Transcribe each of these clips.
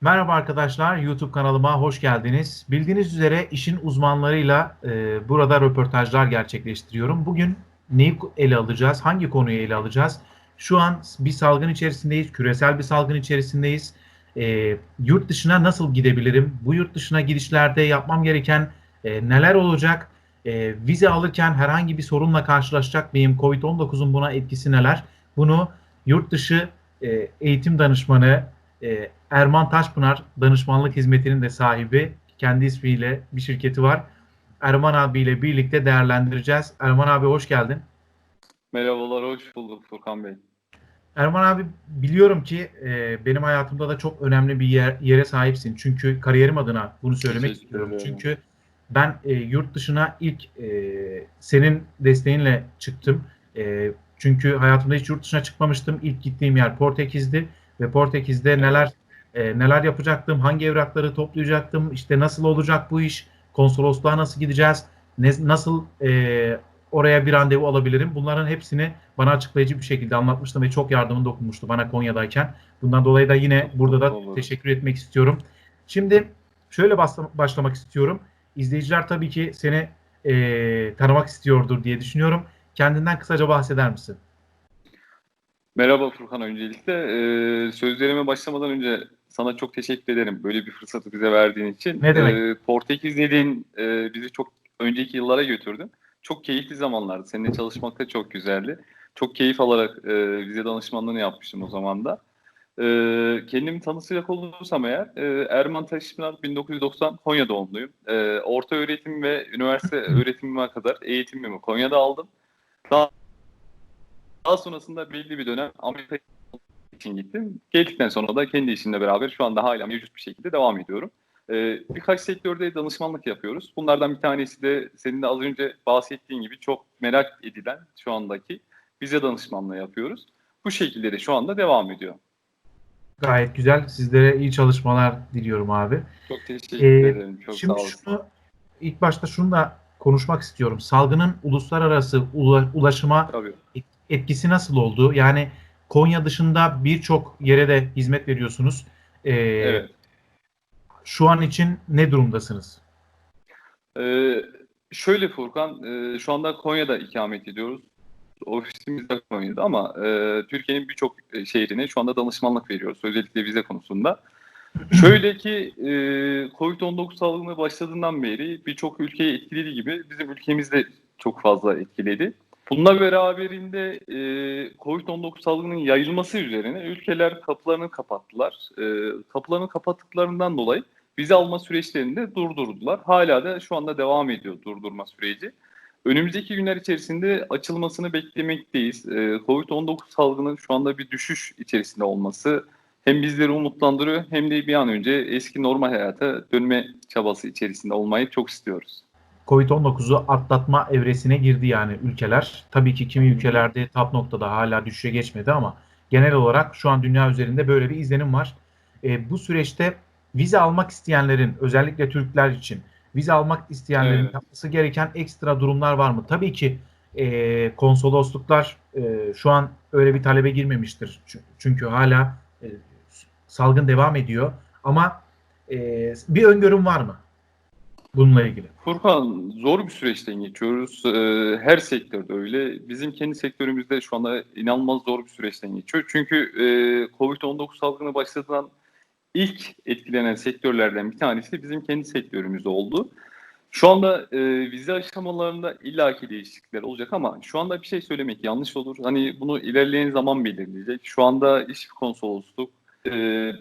Merhaba arkadaşlar, YouTube kanalıma hoş geldiniz. Bildiğiniz üzere işin uzmanlarıyla e, burada röportajlar gerçekleştiriyorum. Bugün neyi ele alacağız, hangi konuyu ele alacağız? Şu an bir salgın içerisindeyiz, küresel bir salgın içerisindeyiz. E, yurt dışına nasıl gidebilirim? Bu yurt dışına gidişlerde yapmam gereken e, neler olacak? E, vize alırken herhangi bir sorunla karşılaşacak mıyım? Covid-19'un buna etkisi neler? Bunu yurt dışı e, eğitim danışmanı, e, Erman Taşpınar danışmanlık hizmetinin de sahibi. Kendi ismiyle bir şirketi var. Erman abiyle birlikte değerlendireceğiz. Erman abi hoş geldin. Merhabalar, hoş bulduk Furkan Bey. Erman abi biliyorum ki e, benim hayatımda da çok önemli bir yer, yere sahipsin. Çünkü kariyerim adına bunu söylemek Teşekkür istiyorum. ederim. Çünkü ben e, yurt dışına ilk e, senin desteğinle çıktım. E, çünkü hayatımda hiç yurt dışına çıkmamıştım. İlk gittiğim yer Portekiz'di ve Portekiz'de neler e, neler yapacaktım, hangi evrakları toplayacaktım, işte nasıl olacak bu iş, konsolosluğa nasıl gideceğiz, ne, nasıl e, oraya bir randevu alabilirim. Bunların hepsini bana açıklayıcı bir şekilde anlatmıştım ve çok yardımın dokunmuştu bana Konya'dayken. Bundan dolayı da yine burada da Olur. teşekkür etmek istiyorum. Şimdi şöyle başla- başlamak istiyorum. İzleyiciler tabii ki seni e, tanımak istiyordur diye düşünüyorum. Kendinden kısaca bahseder misin? Merhaba Furkan öncelikle. Ee, sözlerime başlamadan önce sana çok teşekkür ederim böyle bir fırsatı bize verdiğin için. Ne demek? Ee, Portekiz dediğin e, bizi çok önceki yıllara götürdü. Çok keyifli zamanlardı. Seninle çalışmak da çok güzeldi. Çok keyif alarak e, vize danışmanlığını yapmıştım o zaman da. Ee, kendimi tanısıyacak olursam eğer, e, Erman Taşpınar 1990 Konya doğumluyum. Ee, orta öğretim ve üniversite öğretimime kadar eğitimimi Konya'da aldım. Daha, daha sonrasında belli bir dönem Amerika için gittim. Geldikten sonra da kendi işimle beraber şu anda hala mevcut bir şekilde devam ediyorum. Ee, birkaç sektörde danışmanlık yapıyoruz. Bunlardan bir tanesi de senin de az önce bahsettiğin gibi çok merak edilen şu andaki vize danışmanlığı yapıyoruz. Bu şekilde de şu anda devam ediyor. Gayet güzel. Sizlere iyi çalışmalar diliyorum abi. Çok teşekkür Ee, ederim. Çok sağ Şimdi olasın. şunu ilk başta şunu da konuşmak istiyorum. Salgının uluslararası ula- ulaşıma Tabii. Etkisi nasıl oldu? Yani Konya dışında birçok yere de hizmet veriyorsunuz. Ee, Evet. Şu an için ne durumdasınız? Ee, şöyle Furkan, e, şu anda Konya'da ikamet ediyoruz. Ofisimiz de Konya'da ama e, Türkiye'nin birçok e, şehrine şu anda danışmanlık veriyoruz. Özellikle vize konusunda. Şöyle ki e, Covid-19 salgını başladığından beri birçok ülkeyi etkilediği gibi bizim ülkemiz de çok fazla etkiledi. Bununla beraberinde e, Covid-19 salgının yayılması üzerine ülkeler kapılarını kapattılar. E, kapılarını kapattıklarından dolayı vize alma süreçlerini de durdurdular. Hala da şu anda devam ediyor durdurma süreci. Önümüzdeki günler içerisinde açılmasını beklemekteyiz. Ee, Covid-19 salgının şu anda bir düşüş içerisinde olması hem bizleri umutlandırıyor hem de bir an önce eski normal hayata dönme çabası içerisinde olmayı çok istiyoruz. Covid-19'u atlatma evresine girdi yani ülkeler. Tabii ki kimi ülkelerde tap noktada hala düşüşe geçmedi ama genel olarak şu an dünya üzerinde böyle bir izlenim var. E, bu süreçte vize almak isteyenlerin özellikle Türkler için vize almak isteyenlerin Evet. yapması gereken ekstra durumlar var mı? Tabii ki e, konsolosluklar e, şu an öyle bir talebe girmemiştir. Çü- Çünkü hala e, salgın devam ediyor. Ama e, bir öngörüm var mı bununla ilgili? Furkan zor bir süreçten geçiyoruz. Ee, her sektörde öyle. Bizim kendi sektörümüzde şu anda inanılmaz zor bir süreçten geçiyor. Çünkü e, Covid-19 salgını başladığından ilk etkilenen sektörlerden bir tanesi bizim kendi sektörümüz oldu. Şu anda e, vize aşamalarında illaki değişiklikler olacak ama şu anda bir şey söylemek yanlış olur. Hani bunu ilerleyen zaman belirleyecek. Şu anda iş konsolosluk e,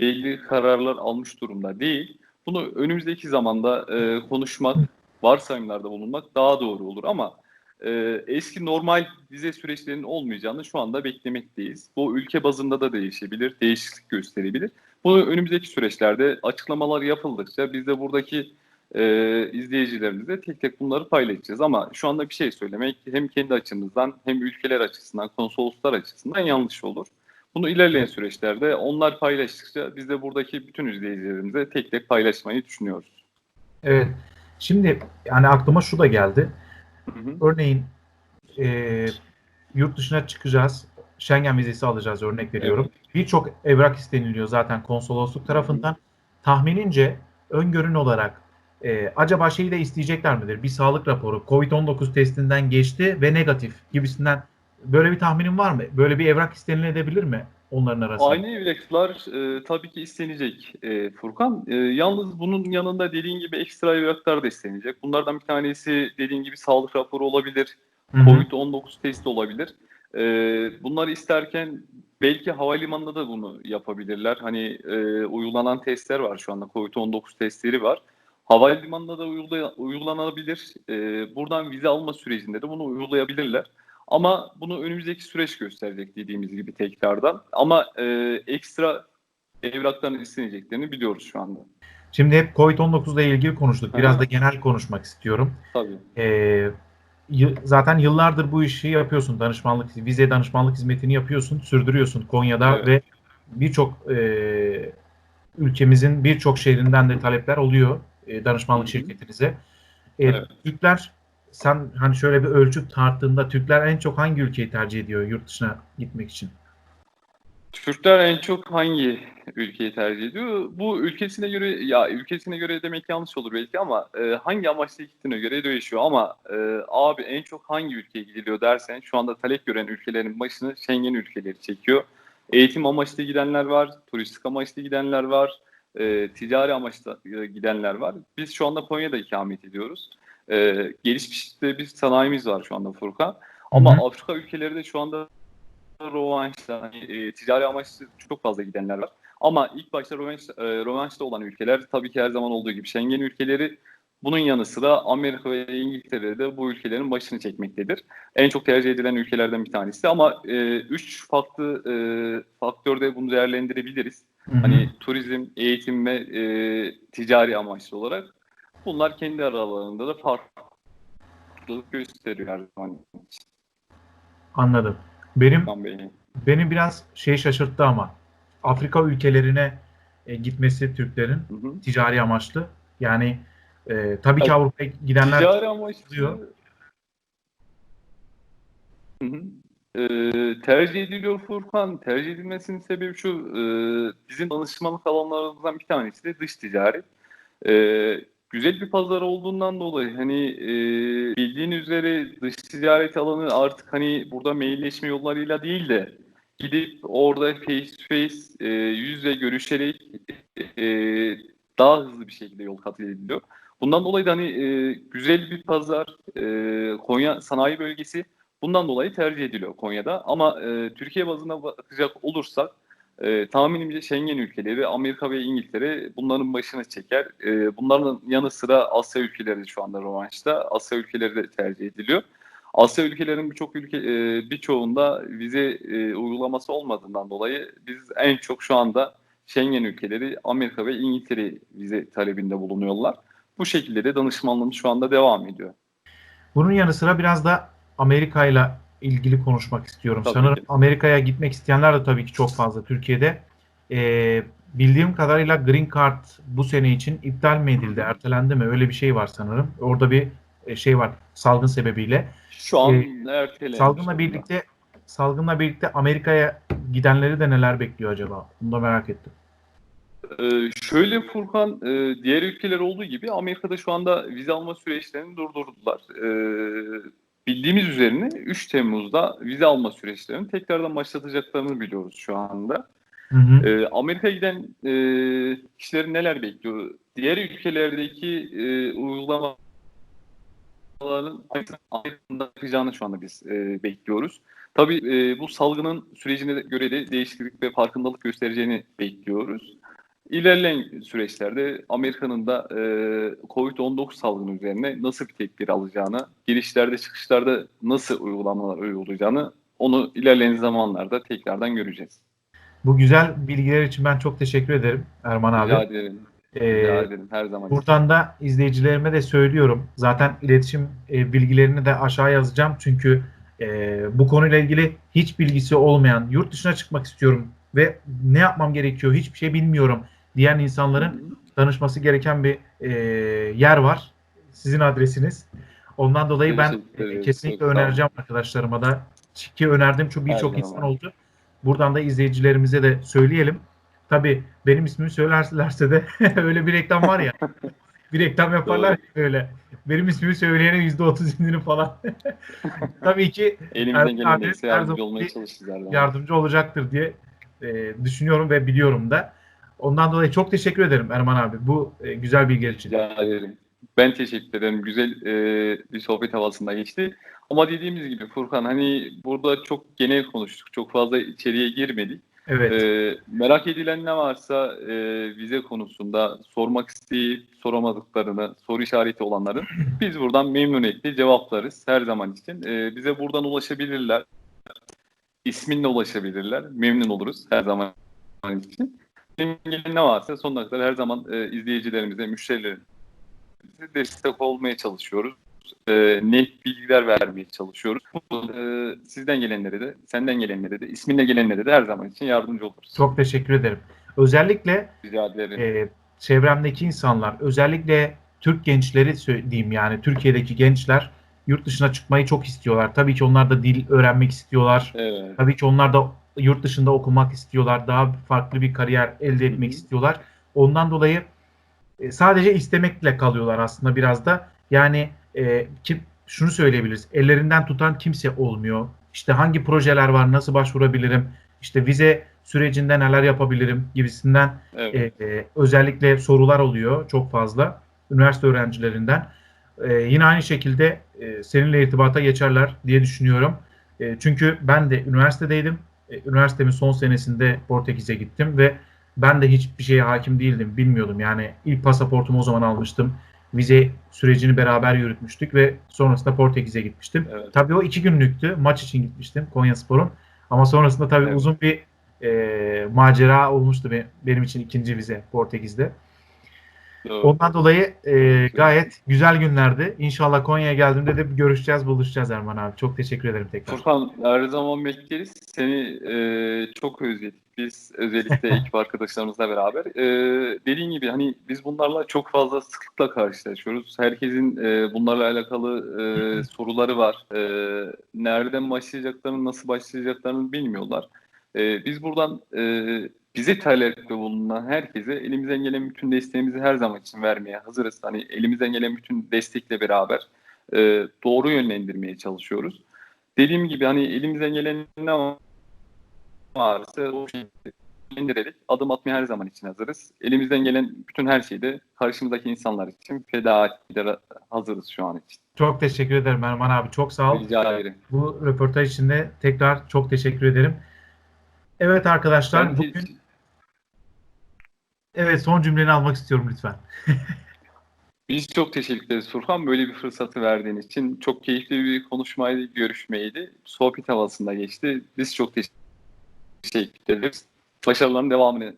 belli kararlar almış durumda değil. Bunu önümüzdeki zamanda e, konuşmak, varsayımlarda bulunmak daha doğru olur ama e, eski normal vize süreçlerinin olmayacağını şu anda beklemekteyiz. Bu ülke bazında da değişebilir, değişiklik gösterebilir. Bunu önümüzdeki süreçlerde açıklamalar yapıldıkça biz de buradaki e, izleyicilerimizle tek tek bunları paylaşacağız. Ama şu anda bir şey söylemek hem kendi açımızdan hem ülkeler açısından, konsoloslar açısından yanlış olur. Bunu ilerleyen süreçlerde onlar paylaştıkça biz de buradaki bütün izleyicilerimize tek tek paylaşmayı düşünüyoruz. Evet. Şimdi yani aklıma şu da geldi. Hı hı. Örneğin e, yurt dışına çıkacağız. Schengen vizesi alacağız örnek veriyorum. Birçok evrak isteniliyor zaten konsolosluk tarafından. tahminince öngörün olarak e, acaba şeyi de isteyecekler midir? Bir sağlık raporu COVID-19 testinden geçti ve negatif gibisinden böyle bir tahminin var mı? Böyle bir evrak istenilebilir mi onların arasında? Aynı evraklar e, tabii ki istenecek e, Furkan. E, yalnız bunun yanında dediğin gibi ekstra evraklar da istenecek. Bunlardan bir tanesi dediğin gibi sağlık raporu olabilir. Hı hı. COVID-19 testi olabilir. E, bunları isterken belki havalimanında da bunu yapabilirler. Hani e, uygulanan testler var şu anda. COVID-19 testleri var. Havalimanında da uygula- uygulanabilir. E, buradan vize alma sürecinde de bunu uygulayabilirler. Ama bunu önümüzdeki süreç gösterecek dediğimiz gibi tekrardan. Ama e, ekstra evraktan isteneceklerini biliyoruz şu anda. Şimdi hep COVID-19 ile ilgili konuştuk. Biraz Aha. da genel konuşmak istiyorum. Tabii. Ee, zaten yıllardır bu işi yapıyorsun. Danışmanlık, vize danışmanlık hizmetini yapıyorsun, sürdürüyorsun Konya'da Evet. ve birçok e, ülkemizin birçok şehrinden de talepler oluyor e, danışmanlık Hı hı. şirketinize. E, Evet. Türkler sen hani şöyle bir ölçüp tarttığında Türkler en çok hangi ülkeyi tercih ediyor yurt dışına gitmek için? Türkler en çok hangi ülkeyi tercih ediyor? Bu ülkesine göre ya ülkesine göre demek yanlış olur belki ama e, hangi amaçla gittiğine göre değişiyor. Ama e, abi en çok hangi ülkeye gidiliyor dersen şu anda talep gören ülkelerin başını Schengen ülkeleri çekiyor. Eğitim amaçlı gidenler var, turistik amaçlı gidenler var, e, ticari amaçlı e, gidenler var. Biz şu anda Konya'da ikamet ediyoruz. E, gelişmiş de bir sanayimiz var şu anda Furkan. Ama Hı hı. Afrika ülkeleri de şu anda rövanşta, hani, e, ticari amaçlı çok fazla gidenler var. Ama ilk başta rövanş, e, rövanşta olan ülkeler tabii ki her zaman olduğu gibi Schengen ülkeleri bunun yanı sıra Amerika ve İngiltere de bu ülkelerin başını çekmektedir. En çok tercih edilen ülkelerden bir tanesi ama e, üç farklı e, faktörde bunu değerlendirebiliriz. Hı hı. Hani turizm, eğitim ve e, ticari amaçlı olarak bunlar kendi aralarında da farklılık gösteriyor her zaman. Anladım. Benim beni biraz şey şaşırttı ama Afrika ülkelerine e, gitmesi Türklerin Hı hı. ticari amaçlı. Yani e, tabii ki. Avrupa'ya gidenler Ticari amaçlı diyor. Hı hı. Ee, tercih ediliyor Furkan. Tercih edilmesinin sebebi şu. e, bizim danışmanlık alanlarımızdan bir tanesi de dış ticaret. Ee, güzel bir pazar olduğundan dolayı hani e, bildiğin üzere dış ticaret alanı artık hani burada mailleşme yollarıyla değil de gidip orada face to face e, yüz yüze görüşerek e, daha hızlı bir şekilde yol kat ediliyor. Bundan dolayı da hani e, güzel bir pazar, e, Konya sanayi bölgesi bundan dolayı tercih ediliyor Konya'da. Ama e, Türkiye bazına bakacak olursak e, tahminimce Schengen ülkeleri, Amerika ve İngiltere bunların başını çeker. E, bunların yanı sıra Asya ülkeleri de şu anda rövanşta. Asya ülkeleri de tercih ediliyor. Asya ülkelerinin birçok ülke e, birçoğunda vize e, uygulaması olmadığından dolayı biz en çok şu anda Schengen ülkeleri, Amerika ve İngiltere vize talebinde bulunuyorlar. Bu şekilde de danışmanlığımız şu anda devam ediyor. Bunun yanı sıra biraz da Amerika ile ilgili konuşmak istiyorum. Tabii Sanırım. Amerika'ya gitmek isteyenler de tabii ki çok fazla Türkiye'de. Ee, bildiğim kadarıyla Green Card bu sene için iptal mi edildi, ertelendi mi? Öyle bir şey var sanırım. Orada bir e, şey var salgın sebebiyle. Şu an Ee, ertelenmiş. Salgınla birlikte salgınla birlikte Amerika'ya gidenleri de neler bekliyor acaba? Bunu da merak ettim. Ee, şöyle Furkan, e, diğer ülkeler olduğu gibi Amerika'da şu anda vize alma süreçlerini durdurdular. Ee, bildiğimiz üzerine 3 Temmuz'da vize alma süreçlerini tekrardan başlatacaklarını biliyoruz şu anda. Hı hı. Ee, Amerika'ya giden e, kişileri neler bekliyor? Diğer ülkelerdeki e, uygulamaların Amerika'da yapacağını şu anda biz e, bekliyoruz. Tabii e, bu salgının sürecine göre de değişiklik ve farkındalık göstereceğini bekliyoruz. İlerleyen süreçlerde Amerika'nın da e, COVID-19 salgını üzerine nasıl bir tedbir alacağını, girişlerde çıkışlarda nasıl uygulamalar uygulayacağını onu ilerleyen zamanlarda tekrardan göreceğiz. Bu güzel bilgiler için ben çok teşekkür ederim Erman abi. Rica ederim. Ee, Rica ederim her zaman. Buradan da izleyicilerime de söylüyorum. Zaten iletişim e, bilgilerini de aşağı yazacağım. Çünkü e, bu konuyla ilgili hiç bilgisi olmayan, yurt dışına çıkmak istiyorum ve ne yapmam gerekiyor hiçbir şey bilmiyorum diyen insanların danışması gereken bir e, yer var. Sizin adresiniz. Ondan dolayı ben e, kesinlikle önereceğim arkadaşlarıma da ki önerdim çünkü birçok insan oldu. Buradan da izleyicilerimize de söyleyelim. tabii benim ismimi söylerlerse de öyle bir reklam var ya. bir reklam yaparlar ya öyle. Benim ismimi söyleyene yüzde otuz indirim falan. tabii ki Elimizden gelen yardımcı olmaya yardımcı olacaktır diye e, düşünüyorum ve biliyorum da. Ondan dolayı çok teşekkür ederim Erman abi bu e, güzel bilgiler için. Rica ederim. Ben teşekkür ederim. Güzel e, bir sohbet havasında geçti. Ama dediğimiz gibi Furkan hani burada çok genel konuştuk. Çok fazla içeriye girmedik. Evet. E, merak edilen ne varsa e, vize konusunda sormak isteyip soramadıklarını, soru işareti olanların biz buradan memnuniyetle cevaplarız her zaman için. E, bize buradan ulaşabilirler. İsminle ulaşabilirler. Memnun oluruz her zaman için. Ne varsa sonuna kadar her zaman e, izleyicilerimize, müşterilerimize destek olmaya çalışıyoruz. E, net bilgiler vermeye çalışıyoruz. E, sizden gelenlere de, senden gelenlere de, isminle gelenlere de her zaman için yardımcı oluruz. Çok teşekkür ederim. Özellikle Rica ederim. e, çevremdeki insanlar, özellikle Türk gençleri söyleyeyim yani Türkiye'deki gençler yurt dışına çıkmayı çok istiyorlar. Tabii ki onlar da dil öğrenmek istiyorlar. Evet. Tabii ki onlar da yurt dışında okumak istiyorlar. Daha farklı bir kariyer elde etmek istiyorlar. Ondan dolayı e, sadece istemekle kalıyorlar aslında biraz da. Yani e, kim, şunu söyleyebiliriz. Ellerinden tutan kimse olmuyor. İşte hangi projeler var, nasıl başvurabilirim, işte vize sürecinde neler yapabilirim gibisinden Evet. e, e, özellikle sorular oluyor çok fazla üniversite öğrencilerinden. E, yine aynı şekilde e, seninle irtibata geçerler diye düşünüyorum. E, çünkü ben de üniversitedeydim. E, üniversitemin son senesinde Portekiz'e gittim ve ben de hiçbir şeye hakim değildim, bilmiyordum. Yani ilk pasaportumu o zaman almıştım. Vize sürecini beraber yürütmüştük ve sonrasında Portekiz'e gitmiştim. Evet. Tabii o iki günlüktü. Maç için gitmiştim Konyaspor'un. Ama sonrasında tabii Evet. uzun bir e, macera olmuştu be- benim için ikinci vize Portekiz'de. Doğru. Ondan dolayı e, gayet güzel günlerdi. İnşallah Konya'ya geldiğimde de görüşeceğiz, buluşacağız Erman abi. Çok teşekkür ederim tekrar. Furkan her zaman bekleriz. Seni e, çok özledik. Biz özellikle ekip arkadaşlarımızla beraber. E, dediğin gibi hani biz bunlarla çok fazla sıklıkla karşılaşıyoruz. Herkesin e, bunlarla alakalı e, soruları var. E, nereden başlayacaklarını, nasıl başlayacaklarını bilmiyorlar. E, biz buradan e, bize talepte bulunan herkese elimizden gelen bütün desteğimizi her zaman için vermeye hazırız. Hani elimizden gelen bütün destekle beraber e, doğru yönlendirmeye çalışıyoruz. Dediğim gibi hani elimizden gelen ne varsa o şekilde indirerek adım atmaya her zaman için hazırız. Elimizden gelen bütün her şeyi de karşımızdaki insanlar için feda etmeye hazırız şu an için. Çok teşekkür ederim Erman abi. Çok sağ ol. Rica ederim. Bu röportaj için de tekrar çok teşekkür ederim. Evet arkadaşlar Ben bugün evet son cümleni almak istiyorum lütfen. Biz çok teşekkür ederiz Furkan böyle bir fırsatı verdiğin için. Çok keyifli bir konuşmaydı, görüşmeydi. Sohbet havasında geçti. Biz çok teşekkür ederiz. Başarıların devamını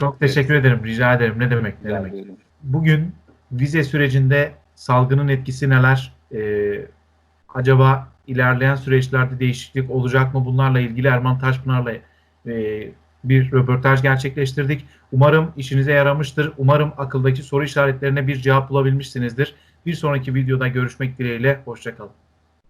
Çok teşekkür ederim. Rica ederim. Ne demek? Ne Rica demek? ederim. bugün vize sürecinde salgının etkisi neler? Ee, acaba ilerleyen süreçlerde değişiklik olacak mı? Bunlarla ilgili Erman Taşpınar'la e, bir röportaj gerçekleştirdik. Umarım işinize yaramıştır. Umarım akıldaki soru işaretlerine bir cevap bulabilmişsinizdir. Bir sonraki videoda görüşmek dileğiyle. Hoşçakalın.